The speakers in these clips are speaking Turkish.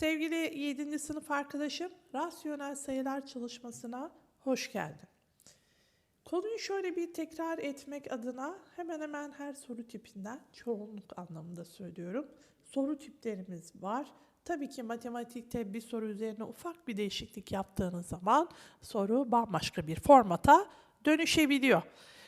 Sevgili 7. sınıf arkadaşım, rasyonel sayılar çalışmasına hoş geldin. Konuyu şöyle bir tekrar etmek adına hemen hemen her soru tipinden çoğunluk anlamında söylüyorum. Soru tiplerimiz var. Tabii ki matematikte bir soru üzerine ufak bir değişiklik yaptığınız zaman soru bambaşka bir formata dönüşebiliyor.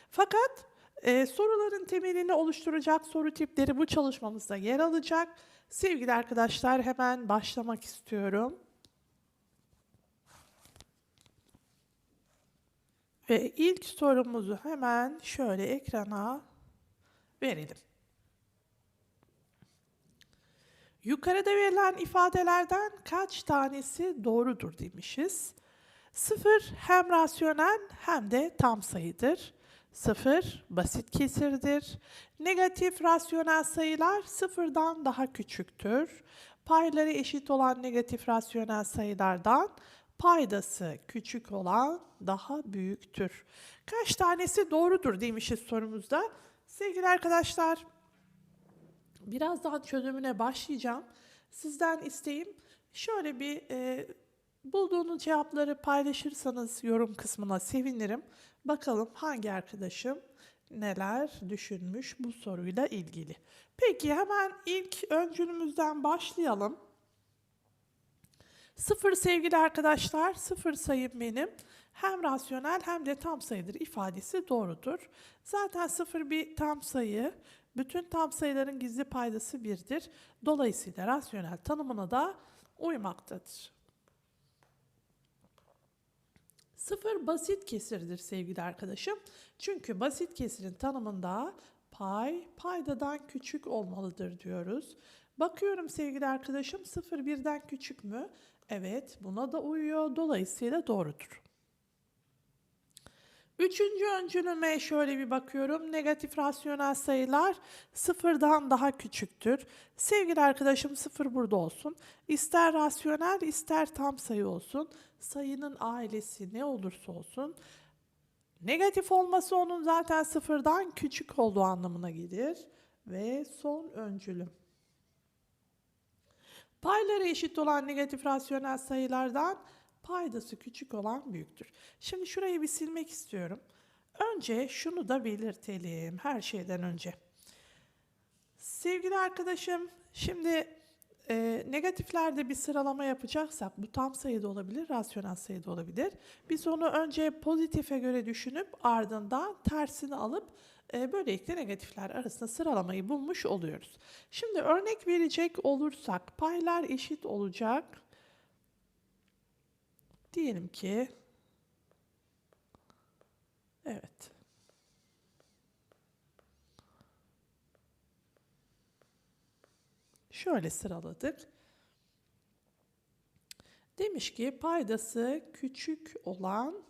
Fakat e, soruların temelini oluşturacak soru tipleri bu çalışmamızda yer alacak. Sevgili arkadaşlar hemen başlamak istiyorum. Ve ilk sorumuzu hemen şöyle ekrana verelim. Yukarıda verilen ifadelerden kaç tanesi doğrudur demişiz. Sıfır hem rasyonel hem de tam sayıdır. Sıfır basit kesirdir. Negatif rasyonel sayılar sıfırdan daha küçüktür. Payları eşit olan negatif rasyonel sayılardan paydası küçük olan daha büyüktür. Kaç tanesi doğrudur demişiz sorumuzda. Sevgili arkadaşlar, birazdan çözümüne başlayacağım. Sizden isteğim şöyle bir e, bulduğunuz cevapları paylaşırsanız yorum kısmına sevinirim. Bakalım hangi arkadaşım neler düşünmüş bu soruyla ilgili. Peki hemen ilk öncülümüzden başlayalım. Sıfır sevgili arkadaşlar, sıfır sayım benim. Hem rasyonel hem de tam sayıdır ifadesi doğrudur. Zaten sıfır bir tam sayı. Bütün tam sayıların gizli paydası birdir. Dolayısıyla rasyonel tanımına da uymaktadır. Sıfır basit kesirdir sevgili arkadaşım. Çünkü basit kesirin tanımında pay paydadan küçük olmalıdır diyoruz. Bakıyorum sevgili arkadaşım sıfır birden küçük mü? Evet buna da uyuyor. Dolayısıyla doğrudur. Üçüncü öncülüme şöyle bir bakıyorum. Negatif rasyonel sayılar sıfırdan daha küçüktür. Sevgili arkadaşım sıfır burada olsun. İster rasyonel ister tam sayı olsun. Sayının ailesi ne olursa olsun. Negatif olması onun zaten sıfırdan küçük olduğu anlamına gelir. Ve son öncülüm. Payları eşit olan negatif rasyonel sayılardan paydası küçük olan büyüktür. Şimdi şurayı bir silmek istiyorum. Önce şunu da belirtelim her şeyden önce. Sevgili arkadaşım, şimdi e, negatiflerde bir sıralama yapacaksak bu tam sayıda olabilir, rasyonel sayıda olabilir. Biz onu önce pozitife göre düşünüp ardından tersini alıp e, böylelikle negatifler arasında sıralamayı bulmuş oluyoruz. Şimdi örnek verecek olursak paylar eşit olacak. Diyelim ki evet. Şöyle sıraladık. Demiş ki paydası küçük olan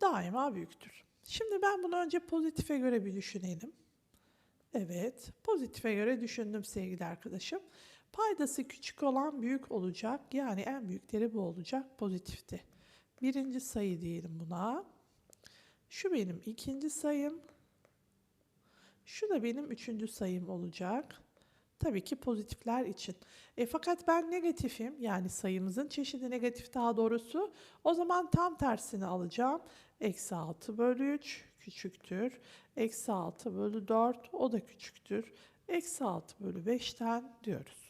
daima büyüktür. Şimdi ben bunu önce pozitife göre bir düşünelim. Evet, pozitife göre düşündüm sevgili arkadaşım. Paydası küçük olan büyük olacak. Yani en büyükleri bu olacak pozitifte. Birinci sayı diyelim buna. Şu benim ikinci sayım. Şu da benim üçüncü sayım olacak. Tabii ki pozitifler için. E, fakat ben negatifim yani sayımızın çeşidi negatif daha doğrusu. O zaman tam tersini alacağım. Eksi 6 bölü 3 küçüktür. Eksi 6 bölü 4 o da küçüktür. Eksi 6 bölü 5'ten diyoruz.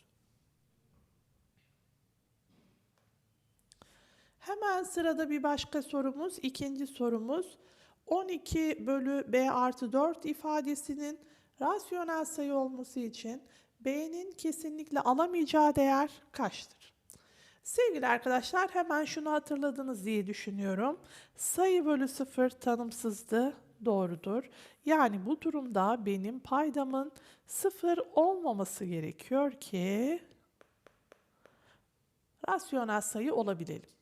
Hemen sırada bir başka sorumuz. ikinci sorumuz. 12 bölü b artı 4 ifadesinin rasyonel sayı olması için b'nin kesinlikle alamayacağı değer kaçtır? Sevgili arkadaşlar hemen şunu hatırladınız diye düşünüyorum. Sayı bölü 0 tanımsızdı, doğrudur. Yani bu durumda benim paydamın 0 olmaması gerekiyor ki rasyonel sayı olabilelim.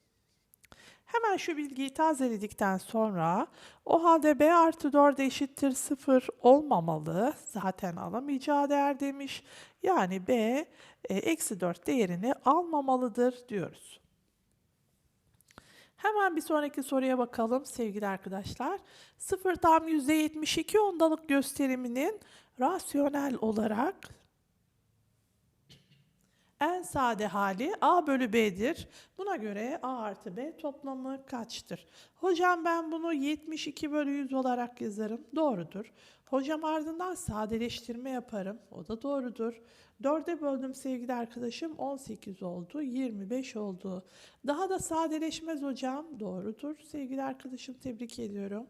Hemen şu bilgiyi tazeledikten sonra o halde b artı 4 eşittir 0 olmamalı. Zaten alamayacağı değer demiş. Yani b e, eksi 4 değerini almamalıdır diyoruz. Hemen bir sonraki soruya bakalım sevgili arkadaşlar. 0 tam %72 ondalık gösteriminin rasyonel olarak En sade hali A bölü B'dir. Buna göre A artı B toplamı kaçtır? Hocam ben bunu 72 bölü 100 olarak yazarım. Doğrudur. Hocam ardından sadeleştirme yaparım. O da doğrudur. 4'e böldüm sevgili arkadaşım 18 oldu, 25 oldu. Daha da sadeleşmez hocam. Doğrudur sevgili arkadaşım tebrik ediyorum.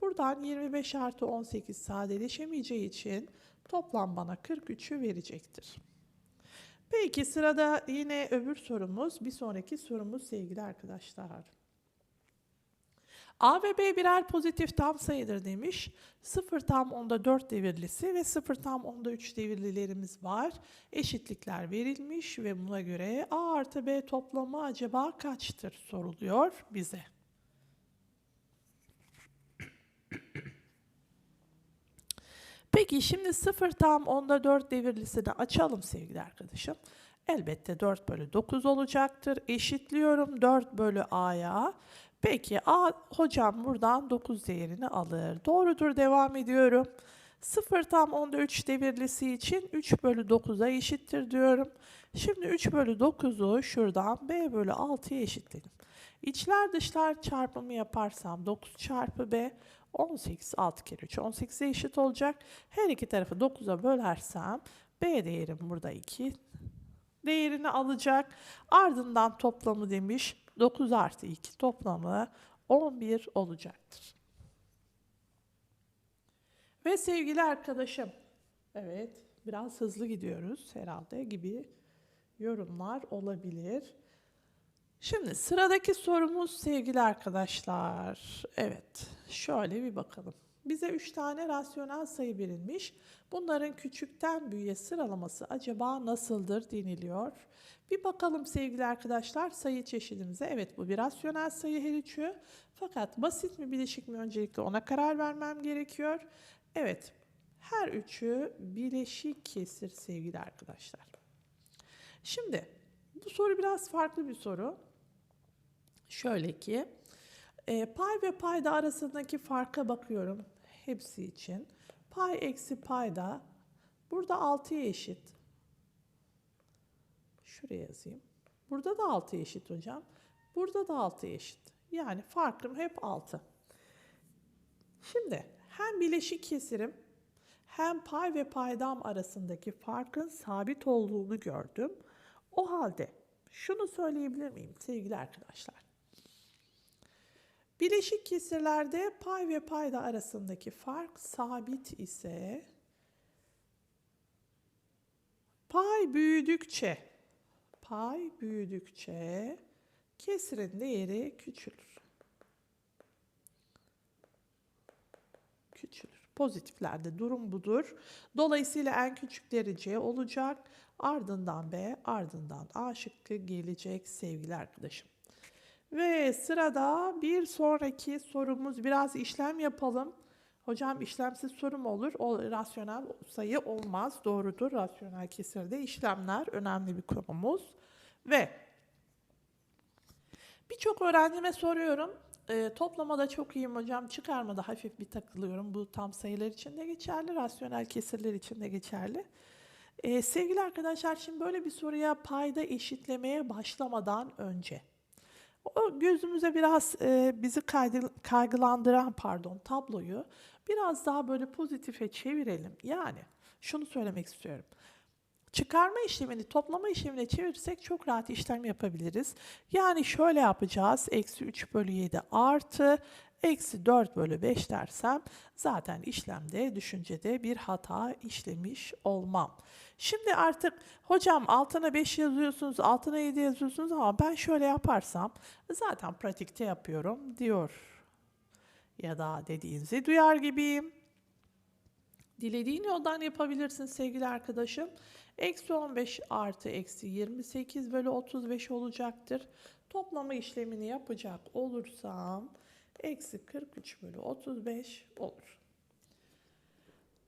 Buradan 25 artı 18 sadeleşemeyeceği için toplam bana 43'ü verecektir. Peki sırada yine öbür sorumuz, bir sonraki sorumuz sevgili arkadaşlar. A ve B birer pozitif tam sayıdır demiş. 0 tam onda 4 devirlisi ve 0 tam onda 3 devirlilerimiz var. Eşitlikler verilmiş ve buna göre A artı B toplamı acaba kaçtır soruluyor bize. Peki şimdi 0 tam onda 4 devirlisini açalım sevgili arkadaşım. Elbette 4 bölü 9 olacaktır. Eşitliyorum 4 bölü A'ya. Peki A hocam buradan 9 değerini alır. Doğrudur devam ediyorum. 0 tam onda 3 devirlisi için 3 bölü 9'a eşittir diyorum. Şimdi 3 bölü 9'u şuradan B bölü 6'ya eşitledim. İçler dışlar çarpımı yaparsam 9 çarpı B 18 6 kere 3 18'e eşit olacak. Her iki tarafı 9'a bölersem B değerim burada 2 değerini alacak. Ardından toplamı demiş 9 artı 2 toplamı 11 olacaktır. Ve sevgili arkadaşım, evet biraz hızlı gidiyoruz herhalde gibi yorumlar olabilir. Şimdi sıradaki sorumuz sevgili arkadaşlar. Evet, şöyle bir bakalım. Bize 3 tane rasyonel sayı verilmiş. Bunların küçükten büyüğe sıralaması acaba nasıldır deniliyor. Bir bakalım sevgili arkadaşlar sayı çeşidimize. Evet bu bir rasyonel sayı her üçü. Fakat basit mi bileşik mi öncelikle ona karar vermem gerekiyor. Evet her üçü bileşik kesir sevgili arkadaşlar. Şimdi bu soru biraz farklı bir soru. Şöyle ki e, pay ve payda arasındaki farka bakıyorum hepsi için. Pay eksi payda burada 6'ya eşit. Şuraya yazayım. Burada da 6'ya eşit hocam. Burada da 6'ya eşit. Yani farkım hep 6. Şimdi hem bileşik kesirim hem pay ve paydam arasındaki farkın sabit olduğunu gördüm. O halde şunu söyleyebilir miyim sevgili arkadaşlar? Bileşik kesirlerde pay ve payda arasındaki fark sabit ise pay büyüdükçe pay büyüdükçe kesirin değeri küçülür. Küçülür. Pozitiflerde durum budur. Dolayısıyla en küçük derece olacak. Ardından B, ardından A şıkkı gelecek sevgili arkadaşım. Ve sırada bir sonraki sorumuz biraz işlem yapalım. Hocam işlemsiz soru mu olur? O rasyonel sayı olmaz. Doğrudur. Rasyonel kesirde işlemler önemli bir konumuz. Ve birçok öğrencime soruyorum. E, toplamada çok iyiyim hocam. Çıkarmada hafif bir takılıyorum. Bu tam sayılar için de geçerli. Rasyonel kesirler için de geçerli. E, sevgili arkadaşlar şimdi böyle bir soruya payda eşitlemeye başlamadan önce o gözümüze biraz e, bizi kaygılandıran pardon tabloyu biraz daha böyle pozitife çevirelim. Yani şunu söylemek istiyorum. Çıkarma işlemini toplama işlemine çevirirsek çok rahat işlem yapabiliriz. Yani şöyle yapacağız. Eksi 3 bölü 7 artı eksi 4 bölü 5 dersem zaten işlemde, düşüncede bir hata işlemiş olmam. Şimdi artık hocam altına 5 yazıyorsunuz, altına 7 yazıyorsunuz ama ben şöyle yaparsam zaten pratikte yapıyorum diyor. Ya da dediğinizi duyar gibiyim. Dilediğin yoldan yapabilirsin sevgili arkadaşım. Eksi 15 artı eksi 28 bölü 35 olacaktır. Toplama işlemini yapacak olursam eksi 43 bölü 35 olur.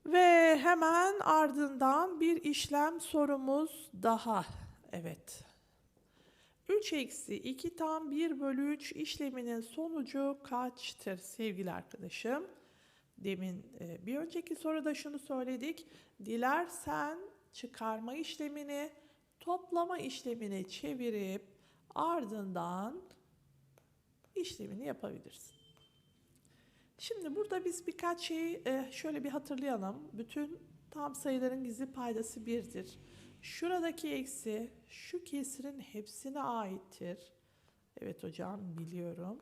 Ve hemen ardından bir işlem sorumuz daha. Evet. 3 eksi 2 tam 1 bölü 3 işleminin sonucu kaçtır sevgili arkadaşım? Demin e, bir önceki soruda şunu söyledik. Dilersen çıkarma işlemini toplama işlemine çevirip ardından işlemini yapabilirsin. Şimdi burada biz birkaç şeyi e, şöyle bir hatırlayalım. Bütün tam sayıların gizli paydası 1'dir. Şuradaki eksi şu kesirin hepsine aittir. Evet hocam biliyorum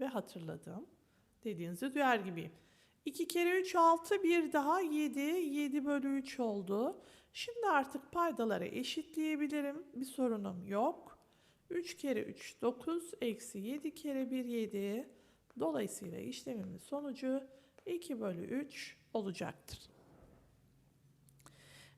ve hatırladım. Dediğinizi duyar gibiyim. 2 kere 3 6 bir daha 7 7 bölü 3 oldu. Şimdi artık paydaları eşitleyebilirim. Bir sorunum yok. 3 kere 3 9 eksi 7 kere 1 7. Dolayısıyla işlemimin sonucu 2 bölü 3 olacaktır.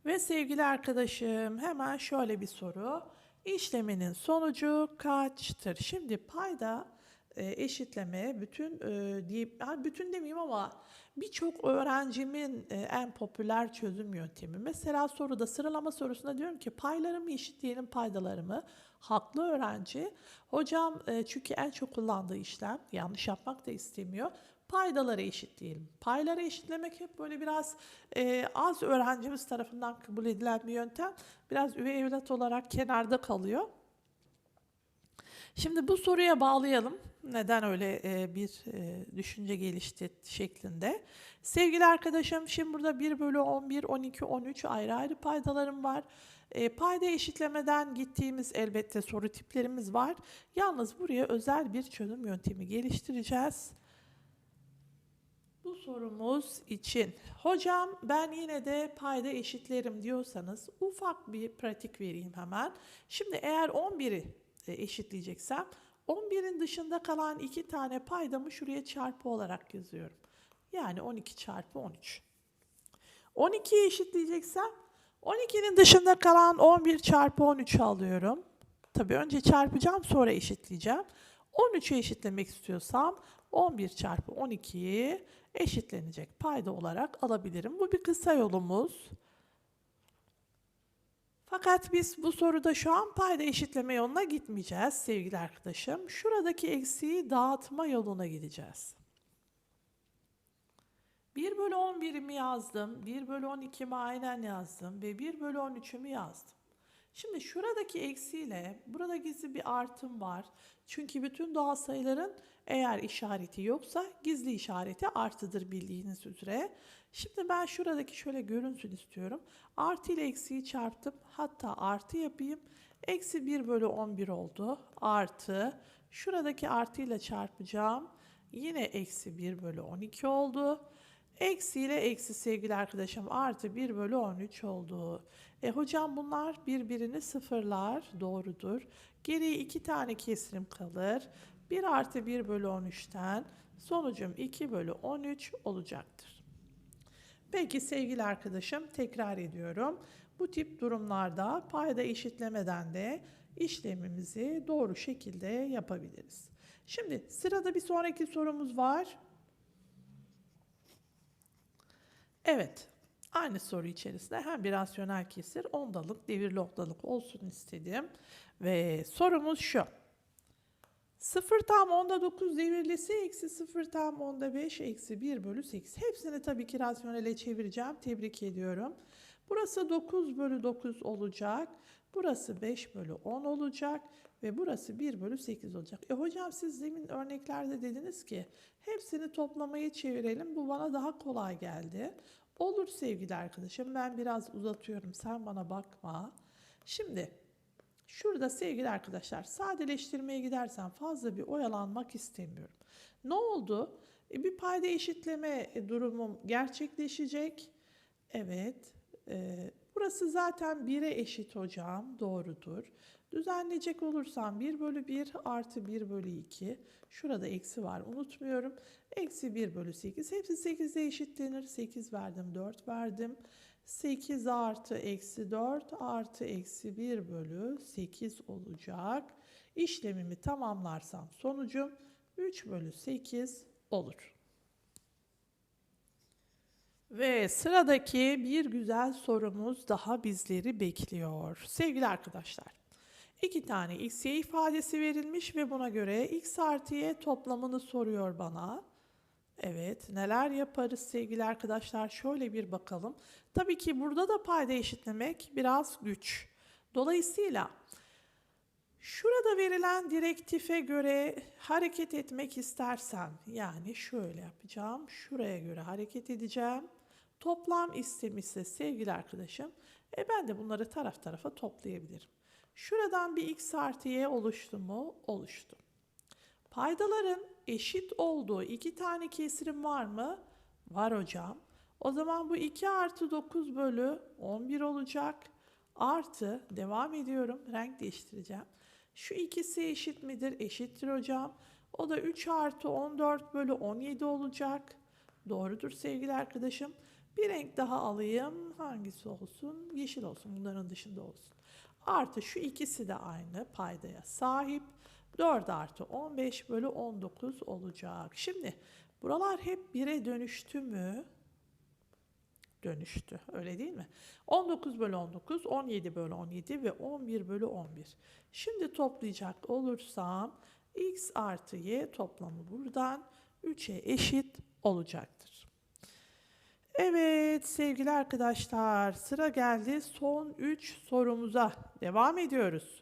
Ve sevgili arkadaşım hemen şöyle bir soru. İşleminin sonucu kaçtır? Şimdi payda e, eşitleme bütün e, deyip yani bütün demeyeyim ama birçok öğrencimin e, en popüler çözüm yöntemi. Mesela soruda sıralama sorusunda diyorum ki paylarımı eşitleyelim paydalarımı. Haklı öğrenci. Hocam e, çünkü en çok kullandığı işlem yanlış yapmak da istemiyor. Paydaları eşitleyelim. Payları eşitlemek hep böyle biraz e, az öğrencimiz tarafından kabul edilen bir yöntem. Biraz üvey evlat olarak kenarda kalıyor. Şimdi bu soruya bağlayalım. Neden öyle e, bir e, düşünce gelişti şeklinde. Sevgili arkadaşım şimdi burada 1 bölü 11, 12, 13 ayrı ayrı paydalarım var. E, payda eşitlemeden gittiğimiz elbette soru tiplerimiz var. Yalnız buraya özel bir çözüm yöntemi geliştireceğiz. Bu sorumuz için. Hocam ben yine de payda eşitlerim diyorsanız ufak bir pratik vereyim hemen. Şimdi eğer 11'i e, eşitleyeceksem 11'in dışında kalan iki tane paydamı şuraya çarpı olarak yazıyorum. Yani 12 çarpı 13. 12'yi eşitleyeceksem 12'nin dışında kalan 11 çarpı 13'ü alıyorum. Tabii önce çarpacağım sonra eşitleyeceğim. 13'ü eşitlemek istiyorsam 11 çarpı 12'yi eşitlenecek payda olarak alabilirim. Bu bir kısa yolumuz. Fakat biz bu soruda şu an payda eşitleme yoluna gitmeyeceğiz sevgili arkadaşım. Şuradaki eksiği dağıtma yoluna gideceğiz. 1 bölü 11'imi yazdım, 1 bölü 12'mi aynen yazdım ve 1 bölü 13'ümü yazdım. Şimdi şuradaki eksiyle burada gizli bir artım var. Çünkü bütün doğal sayıların eğer işareti yoksa gizli işareti artıdır bildiğiniz üzere. Şimdi ben şuradaki şöyle görünsün istiyorum. Artı ile eksiyi çarptım. Hatta artı yapayım. Eksi 1 bölü 11 oldu. Artı. Şuradaki artı ile çarpacağım. Yine eksi 1 bölü 12 oldu. Eksi ile eksi sevgili arkadaşım artı 1 bölü 13 oldu. E hocam bunlar birbirini sıfırlar. Doğrudur. Geriye iki tane kesirim kalır. 1 artı 1 bölü 13'ten sonucum 2 bölü 13 olacaktır. Peki sevgili arkadaşım tekrar ediyorum. Bu tip durumlarda payda eşitlemeden de işlemimizi doğru şekilde yapabiliriz. Şimdi sırada bir sonraki sorumuz var. Evet, aynı soru içerisinde hem bir rasyonel kesir ondalık, devirli oktalık olsun istedim. Ve sorumuz şu. 0 tam onda 9 devirlisi eksi 0 tam onda 5 eksi 1 bölü 8. Hepsini tabii ki rasyonele çevireceğim. Tebrik ediyorum. Burası 9 bölü 9 olacak. Burası 5 bölü 10 olacak. Ve burası 1 bölü 8 olacak. E hocam siz demin örneklerde dediniz ki hepsini toplamayı çevirelim. Bu bana daha kolay geldi. Olur sevgili arkadaşım ben biraz uzatıyorum sen bana bakma. Şimdi şurada sevgili arkadaşlar sadeleştirmeye gidersen fazla bir oyalanmak istemiyorum. Ne oldu? E, bir payda eşitleme e, durumum gerçekleşecek. Evet. E, burası zaten 1'e eşit hocam. Doğrudur. Düzenleyecek olursam 1 bölü 1 artı 1 bölü 2. Şurada eksi var unutmuyorum. Eksi 1 bölü 8. Hepsi 8'e eşitlenir. 8 verdim 4 verdim. 8 artı eksi 4 artı eksi 1 bölü 8 olacak. İşlemimi tamamlarsam sonucum 3 bölü 8 olur. Ve sıradaki bir güzel sorumuz daha bizleri bekliyor. Sevgili arkadaşlar, iki tane x, y ifadesi verilmiş ve buna göre x artı y toplamını soruyor bana. Evet, neler yaparız sevgili arkadaşlar? Şöyle bir bakalım. Tabii ki burada da payda eşitlemek biraz güç. Dolayısıyla şurada verilen direktife göre hareket etmek istersen yani şöyle yapacağım. Şuraya göre hareket edeceğim. Toplam istemişse sevgili arkadaşım e ben de bunları taraf tarafa toplayabilirim. Şuradan bir x artı y oluştu mu? Oluştu. Paydaların eşit olduğu iki tane kesirim var mı? Var hocam. O zaman bu 2 artı 9 bölü 11 olacak. Artı devam ediyorum. Renk değiştireceğim. Şu ikisi eşit midir? Eşittir hocam. O da 3 artı 14 bölü 17 olacak. Doğrudur sevgili arkadaşım. Bir renk daha alayım. Hangisi olsun? Yeşil olsun. Bunların dışında olsun. Artı şu ikisi de aynı paydaya sahip. 4 artı 15 bölü 19 olacak. Şimdi buralar hep 1'e dönüştü mü? Dönüştü. Öyle değil mi? 19 bölü 19, 17 bölü 17 ve 11 bölü 11. Şimdi toplayacak olursam x artı y toplamı buradan 3'e eşit olacaktır. Evet sevgili arkadaşlar sıra geldi son 3 sorumuza. Devam ediyoruz.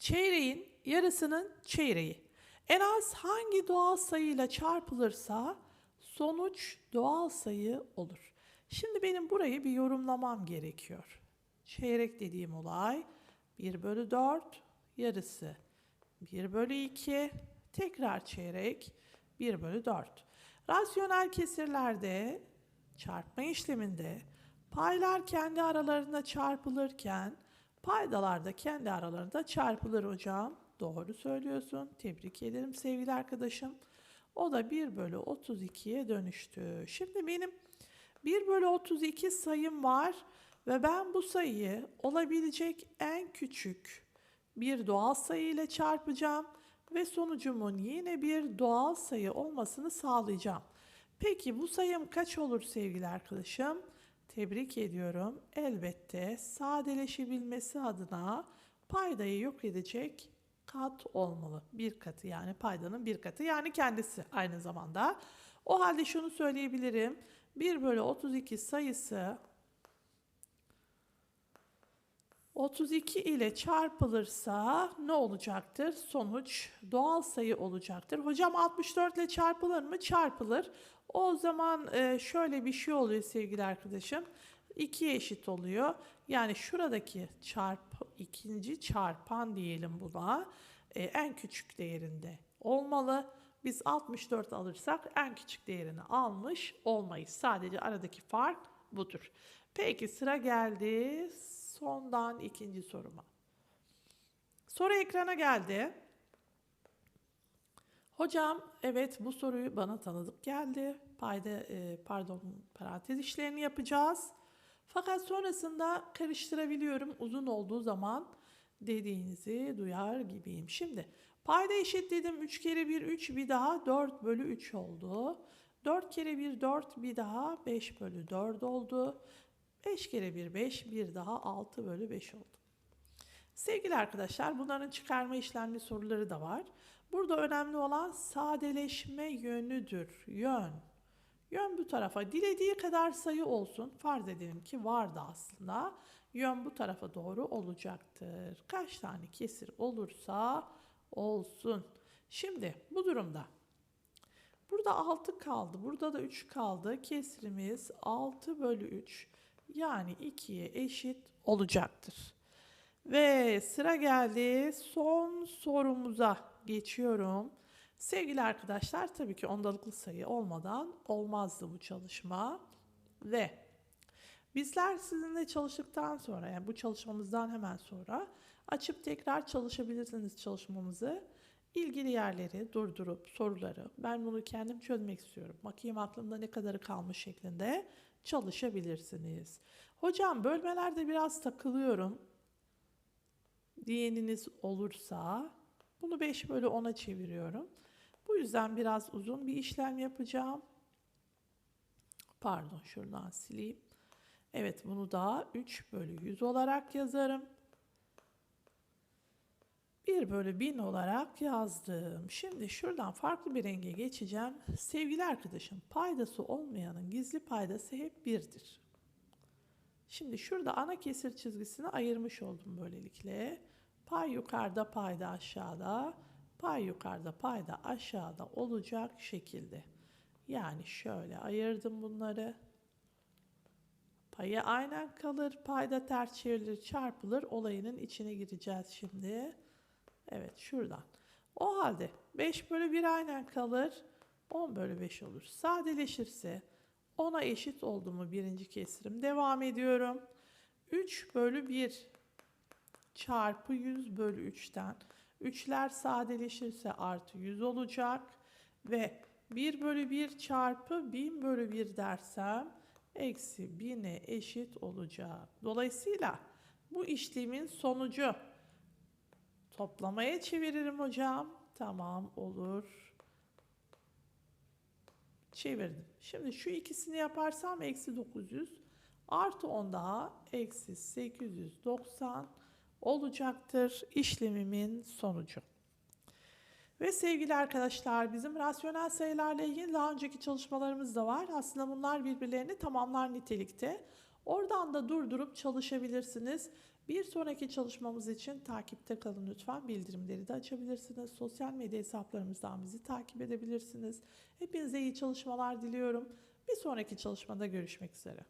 Çeyreğin yarısının çeyreği. En az hangi doğal sayıyla çarpılırsa sonuç doğal sayı olur. Şimdi benim burayı bir yorumlamam gerekiyor. Çeyrek dediğim olay 1 bölü 4 yarısı 1 bölü 2 tekrar çeyrek 1 bölü 4. Rasyonel kesirlerde çarpma işleminde paylar kendi aralarında çarpılırken paydalar da kendi aralarında çarpılır hocam. Doğru söylüyorsun. Tebrik ederim sevgili arkadaşım. O da 1 bölü 32'ye dönüştü. Şimdi benim 1 bölü 32 sayım var ve ben bu sayıyı olabilecek en küçük bir doğal sayı ile çarpacağım ve sonucumun yine bir doğal sayı olmasını sağlayacağım. Peki bu sayım kaç olur sevgili arkadaşım? Tebrik ediyorum. Elbette sadeleşebilmesi adına paydayı yok edecek kat olmalı. Bir katı yani paydanın bir katı yani kendisi aynı zamanda. O halde şunu söyleyebilirim. 1 bölü 32 sayısı 32 ile çarpılırsa ne olacaktır? Sonuç doğal sayı olacaktır. Hocam 64 ile çarpılır mı? Çarpılır. O zaman e, şöyle bir şey oluyor sevgili arkadaşım. 2 eşit oluyor. Yani şuradaki çarp ikinci çarpan diyelim buna e, en küçük değerinde olmalı. Biz 64 alırsak en küçük değerini almış olmayız. Sadece aradaki fark budur. Peki sıra geldi sondan ikinci soruma. Soru ekrana geldi. Hocam evet bu soruyu bana tanıdık geldi. Payda e, pardon parantez işlerini yapacağız. Fakat sonrasında karıştırabiliyorum uzun olduğu zaman dediğinizi duyar gibiyim. Şimdi payda eşitledim 3 kere 1 3 bir daha 4 bölü 3 oldu. 4 kere 1 4 bir daha 5 bölü 4 oldu. 5 kere 1 5 bir daha 6 bölü 5 oldu. Sevgili arkadaşlar bunların çıkarma işlemli soruları da var. Burada önemli olan sadeleşme yönüdür. Yön. Yön bu tarafa. Dilediği kadar sayı olsun. Farz edelim ki vardı aslında. Yön bu tarafa doğru olacaktır. Kaç tane kesir olursa olsun. Şimdi bu durumda burada 6 kaldı. Burada da 3 kaldı. Kesrimiz 6 bölü 3 yani 2'ye eşit olacaktır. Ve sıra geldi son sorumuza geçiyorum. Sevgili arkadaşlar tabii ki ondalıklı sayı olmadan olmazdı bu çalışma. Ve bizler sizinle çalıştıktan sonra yani bu çalışmamızdan hemen sonra açıp tekrar çalışabilirsiniz çalışmamızı. İlgili yerleri durdurup soruları ben bunu kendim çözmek istiyorum. Bakayım aklımda ne kadarı kalmış şeklinde çalışabilirsiniz. Hocam bölmelerde biraz takılıyorum diyeniniz olursa bunu 5 bölü 10'a çeviriyorum. Bu yüzden biraz uzun bir işlem yapacağım. Pardon şuradan sileyim. Evet bunu da 3 bölü 100 olarak yazarım. 1 bölü 1000 olarak yazdım. Şimdi şuradan farklı bir renge geçeceğim. Sevgili arkadaşım paydası olmayanın gizli paydası hep 1'dir. Şimdi şurada ana kesir çizgisini ayırmış oldum böylelikle. Pay yukarıda payda aşağıda. Pay yukarıda payda aşağıda olacak şekilde. Yani şöyle ayırdım bunları. Payı aynen kalır, payda ters çevrilir, çarpılır olayının içine gireceğiz şimdi. Evet şuradan. O halde 5 bölü 1 aynen kalır, 10 bölü 5 olur. Sadeleşirse 10'a eşit oldu mu birinci kesirim? Devam ediyorum. 3 bölü 1 çarpı 100 bölü 3'ten. 3'ler sadeleşirse artı 100 olacak. Ve 1 bölü 1 çarpı 1000 bölü 1 dersem eksi 1000'e eşit olacak. Dolayısıyla bu işlemin sonucu toplamaya çeviririm hocam. Tamam olur. Çevirdim. Şimdi şu ikisini yaparsam eksi 900 artı 10 daha eksi 890 olacaktır işlemimin sonucu. Ve sevgili arkadaşlar bizim rasyonel sayılarla ilgili daha önceki çalışmalarımız da var. Aslında bunlar birbirlerini tamamlar nitelikte. Oradan da durdurup çalışabilirsiniz. Bir sonraki çalışmamız için takipte kalın lütfen. Bildirimleri de açabilirsiniz. Sosyal medya hesaplarımızdan bizi takip edebilirsiniz. Hepinize iyi çalışmalar diliyorum. Bir sonraki çalışmada görüşmek üzere.